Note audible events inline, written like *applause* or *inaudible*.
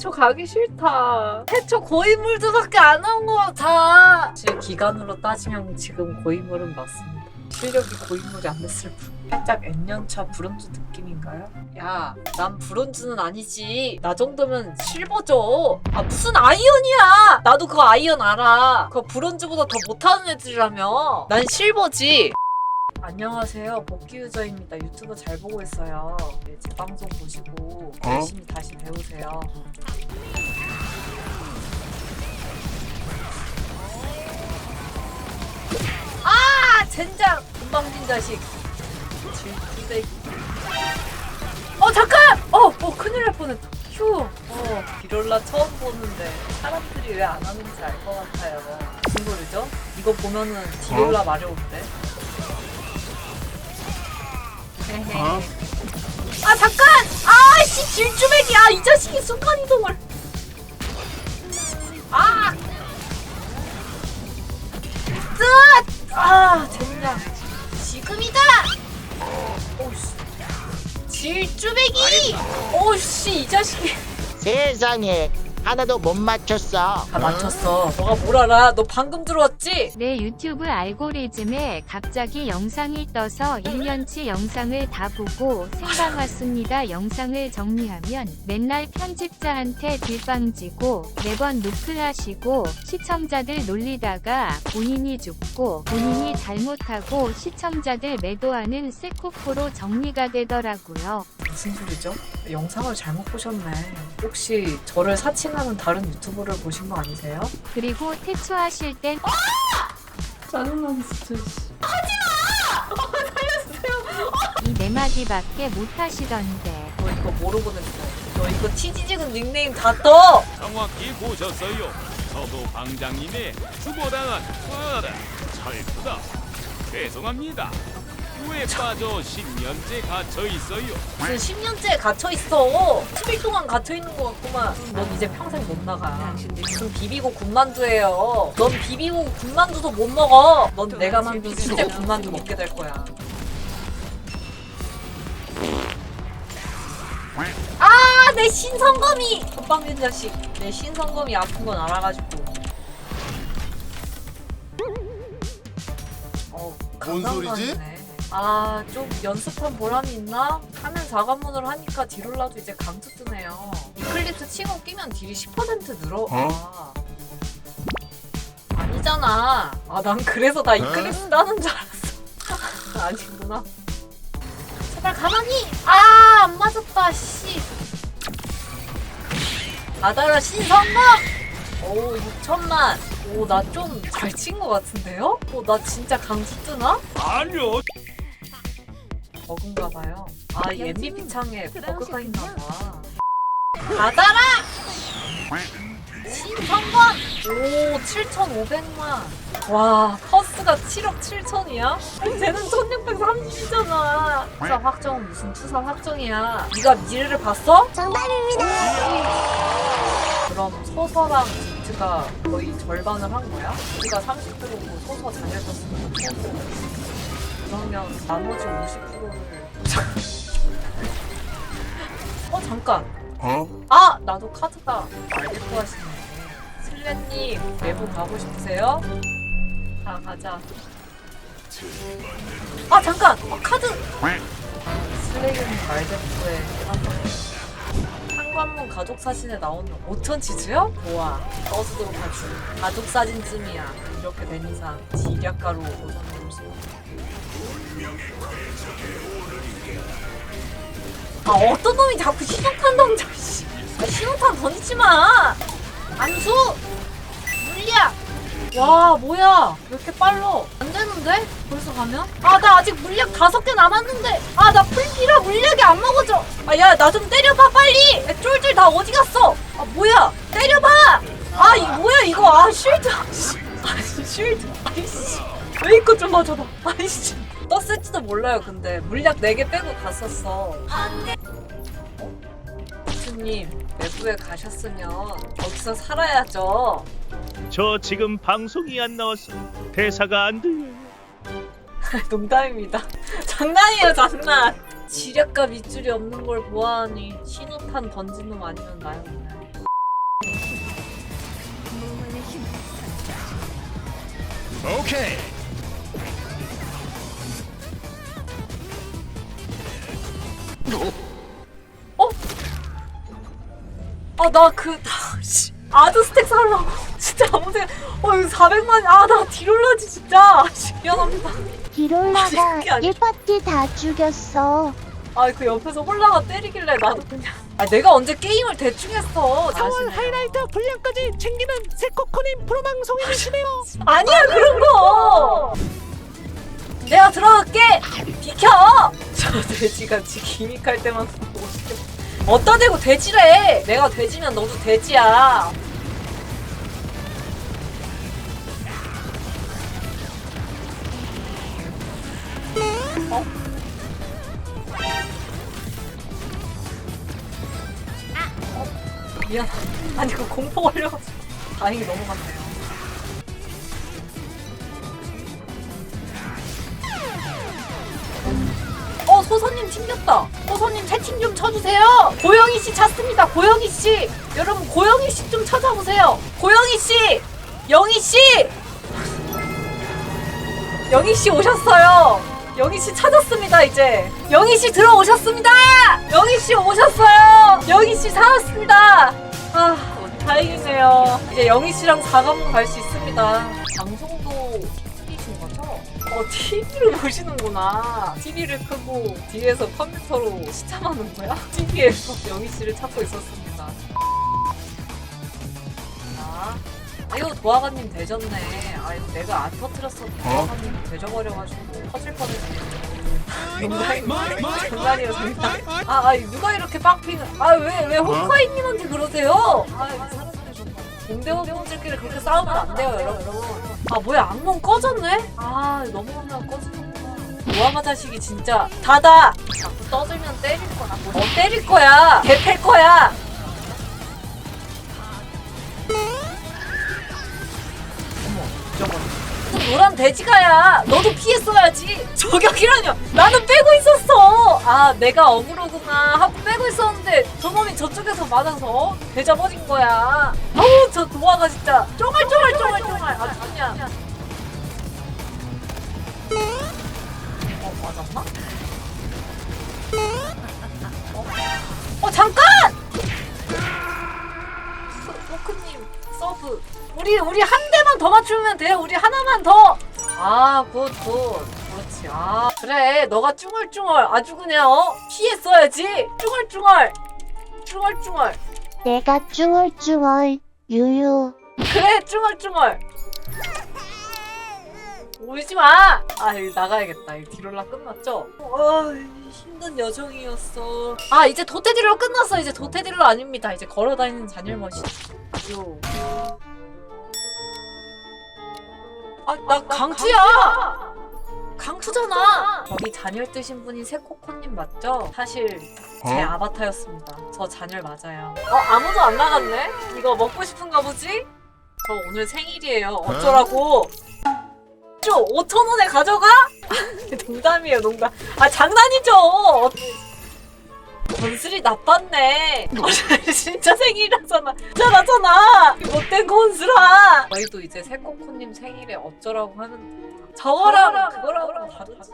태초 가기 싫다. 태초 고인물들밖에 안 나온 것 같아. 지금 기간으로 따지면 지금 고인물은 맞습니다. 실력이 고인물이 안 됐을 뿐. 살짝 N년차 브론즈 느낌인가요? 야, 난 브론즈는 아니지. 나 정도면 실버죠. 아, 무슨 아이언이야! 나도 그 아이언 알아. 그거 브론즈보다 더 못하는 애들이라며. 난 실버지. 안녕하세요. 복귀 유저입니다. 유튜브 잘 보고 있어요. 네, 제 방송 보시고 열심히 다시 배우세요. 아, 젠장! 금방진 자식. 질투대기. 어, 잠깐! 어, 어, 큰일 날 뻔했다. 휴. 어, 비롤라 처음 보는데 사람들이 왜 안 하는지 알 것 같아요. 무슨 소리죠? 이거 보면은 디롤라 마려운데. 아 잠깐! 아씨 질주백이야 이 자식이 순간 이동을. 아! 뜨! 아 젠장. 지금이다. 오씨. 질주백이. 오씨 이 자식이. 세상에 하나도 못 맞췄어. 다 맞췄어. 너가 뭘 알아? 너 방금 들어왔지? 내 유튜브 알고리즘에 갑자기 영상이 떠서 1년치 영상을 다 보고 생각 왔습니다. 영상을 정리하면 맨날 편집자한테 딜빵지고 매번 노클하시고 시청자들 놀리다가 본인이 죽고 본인이 잘못하고 시청자들 매도하는 세코코로 정리가 되더라고요. 무슨 소리죠? 영상을 잘못 보셨네. 혹시 저를 사칭하는 다른 유튜브를 보신 거 아니세요? 그리고 퇴초하실 땐 짜증나네 진짜. *laughs* 이네 마디밖에 못 하시던데. 너 이거 모르고 냈어. 너 이거 치지직은 닉네임 다 떠! 정확히 보셨어요. 저도 방장님의 주보당한 철푸다. 죄송합니다. 후에 빠져 10년째 갇혀 있어요. 무슨 10년째 갇혀 있어. 10일 동안 갇혀 있는 것 같구만. 넌 이제 평생 못 나가. 무슨 비비고 군만두예요. 넌 비비고 군만두도 못 먹어. 넌 내가 만든 수제 군만두 먹게 될 거야. 아, 내 신성검이! 건방진 자식. 내 신성검이 아픈 건 알아가지고. 어, 뭔 소리지? 강강하네. 아, 좀 연습한 보람이 있나? 하면 자관문을 하니까 딜올라도 이제 강투 뜨네요. 이클립스 칭호 끼면 딜이 10% 늘어. 아. 아니잖아. 아, 난 그래서 나 이클립스 따는 줄 알았어. *laughs* 아니구나. 제발 가만히! 아, 안 맞았다, 씨. 아다라 신성검! 오, 6천만. 오, 나 좀 잘 친 것 같은데요? 오, 나 진짜 강투 뜨나? 아니요. 버그인가 봐요. 아, 이 MVP 창에 버그가 있나 봐. 가다라! 신성건! 오, 7,500만. 와, 커스가 7억 7천이야? 쟤는 1,630이잖아. 투사 확정은 무슨 투사 확정이야? 네가 미래를 봤어? 정답입니다. 그럼 소서랑 디트가 거의 절반을 한 거야? 우리가 30%고 소서 잘해줬으면 그러면 나머지 50%를. 어 잠깐. 어? 아 나도 카드다 알겠고 하시네. 슬래님 내부 가고 싶으세요? 자 가자. 아 잠깐! 어, 카드! 슬래님 말대꾸에 상관문 가족 사진에 나오는 5천 치즈요? 좋아 써주도록 하지. 가족 사진쯤이야. 이렇게 된 이상 지략가로 있어 아 어떤 놈이 자꾸 신호탄 던져 씨. 아, 신호탄 던지지 마. 안수. 물리야. 와 뭐야? 왜 이렇게 빨라? 안 되는데? 벌써 가면? 아 나 아직 물약 다섯 개 남았는데. 아 나 풀피라 물약이 안 먹어져. 아 야 나 좀 때려봐 빨리. 야, 쫄쫄 다 어디 갔어? 아 뭐야? 때려봐. 아 이 뭐야 이거? 아 쉴드. 씨. 아 쉴드. 아이씨 메이커 좀 맞아봐. *laughs* 아이씨. 떴을지도 몰라요, 근데. 물약 4개 빼고 갔었어. 어? 교수님, 외부에 가셨으면 거기서 살아야죠. 저 지금 방송이 안 나왔어. 대사가 안 들려요. *laughs* 농담입니다. 장난이에요, 장난. 지략과 밑줄이 없는 걸 보아하니 신입한 던진 놈 아니면 나요. 그냥. 오케이. 나그 나, 씨, 아드 스택 살라고. 진짜 아무 생각 어 이거 400만 아나 딜올라지 진짜. 씨, 미안합니다. 디롤라가 그게 아니라- 1파티 다 죽였어. 아 그 옆에서 홀라가 때리길래 나도 그냥. 아 내가 언제 게임을 대충 했어. 4월 하이라이트 분량까지 챙기는 세코코님 프로방송인이시네요. 아니야 그런 거! 내가 들어갈게! 비켜! 저 돼지가 지 기믹할 때만 보고 싶어 어디다 대고 돼지래 내가 돼지면 너도 돼지야 어? 미안. 아니 그 공포 걸려가지고 다행히 넘어갔네요. 어 소선님 튕겼다. 소선님 채팅 좀 쳐주세요. 고영희 씨 찾습니다. 고영희 씨. 여러분 고영희 씨 좀 찾아보세요. 고영희 씨, 영희 씨, 영희 씨 오셨어요. 영희 씨 찾았습니다 이제. 영희 씨 들어오셨습니다. 영희 씨 오셨어요. 영희 씨 살았습니다. 아 다행이네요. 이제 영희 씨랑 4감으로 갈수 있습니다. 방송도? 어 TV를 보시는구나. TV를 끄고 뒤에서 컴퓨터로 시참하는 거야? *laughs* TV에서 영희 씨를 찾고 있었습니다. 자, 아유 도화가님 되졌네. 아유 내가 안 터뜨렸어도 도화가님 되져버려가지고 터질 뻔했네. 농담이 장난이에요 장난. 아, 아 누가 이렇게 빡핑? 아왜 왜 호카이님한테 그러세요? 아 공대원 분들끼리 그렇게 싸우면 안 돼요 여러분. 아 뭐야 악몽 꺼졌네? 아 넘어가면 꺼지는구나. 노아마 자식이 진짜 닫아. 자꾸 떠들면 때릴 거야. 뭐 때릴 거야? 개팰 거야. 어머 저거. 노란 돼지가야. 너도 피했어야지. 저격이라뇨. 나는 빼고 있었어. 아, 내가 어그로구나 하고 빼고 있었는데 저놈이 저쪽에서 맞아서 어? 대잡아진 거야. 아우, 저 도화가 진짜 쫑알쫑알 쫑알쫑알. 아, 그냥. 어, 맞았나? *laughs* 어, 어 잠깐! 서브 우리 우리 한 대만 더 맞추면 돼요. 우리 하나만 더 아 굿 굿. 그렇지. 아 그래. 너가 쭈얼쭈얼 아주 그냥 어? 피했어야지. 쭈얼쭈얼 쭈얼쭈얼 내가 쭈얼쭈얼 유유. 그래 쭈얼쭈얼 울지 마. 아 이거 나가야겠다. 이 디롤라 끝났죠? 아 힘든 여정이었어. 아 이제 도태디롤 끝났어. 이제 도태디롤 아닙니다. 이제 걸어다니는 잔일머신 요. 아, 나 강투야! 강투잖아! 거기 잔열 뜨신 분이 세코코님 맞죠? 사실 제 아바타였습니다. 저 잔열 맞아요. 어, 아무도 안 나갔네? 이거 먹고 싶은가 보지? 저 오늘 생일이에요. 어쩌라고? 좀 5천원에 가져가? *laughs* 농담이에요, 농담. 아, 장난이죠! 건슬이 나빴네. 어, *laughs* 진짜 생일이라잖아. 잘하잖아. 못된 건슬아. 저희도 이제 세코코님 생일에 어쩌라고 하는 저거랑 그거랑 다르지.